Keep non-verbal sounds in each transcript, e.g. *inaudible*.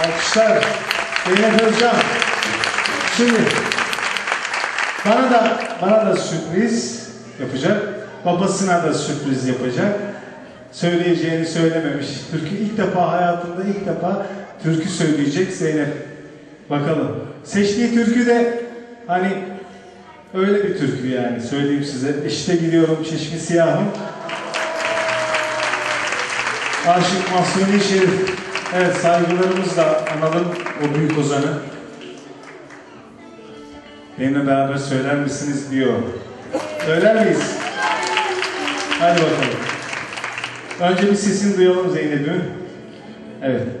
Alkışlar. Zeynep Özcan. Şimdi bana da bana da sürpriz yapacak. Babasına da sürpriz yapacak. Söyleyeceğini söylememiş. Türkü ilk defa hayatında ilk defa türkü söyleyecek Zeynep. Bakalım. Seçtiği türkü de hani öyle bir türkü yani söyleyeyim size. İşte gidiyorum çeşmi siyahım. Aşık Mahsuni Şerif. Evet saygılarımızla analım o büyük ozanı. Benimle beraber söyler misiniz diyor. Söyler miyiz? Hadi bakalım. Önce bir sesini duyalım Zeynep'in. Evet.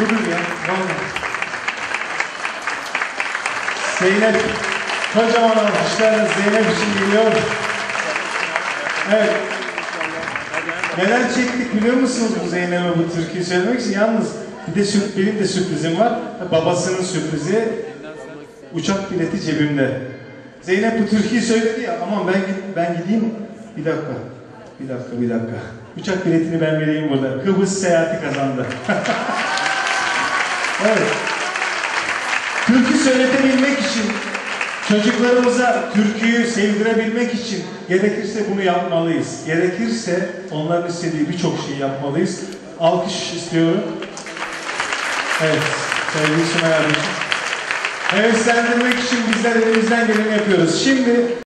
Budur ya. Vallahi. Zeynep. Kocaman alkışlarla Zeynep için geliyor. Evet. Neler çektik biliyor musunuz bu Zeynep'e bu türküyü söylemek için? Yalnız bir de sürp- benim de sürprizim var. Babasının sürprizi. Uçak bileti cebimde. Zeynep bu türküyü söyledi ya. Aman ben ben gideyim. Bir dakika. Bir dakika, bir dakika. Uçak biletini ben vereyim burada. Kıbrıs seyahati kazandı. *laughs* evet. Türkü söyletebilmek için, çocuklarımıza türküyü sevdirebilmek için gerekirse bunu yapmalıyız. Gerekirse onların istediği birçok şeyi yapmalıyız. Alkış istiyorum. Evet, sevgili Sunay abiciğim. Heveslendirmek için bizler elimizden geleni yapıyoruz. Şimdi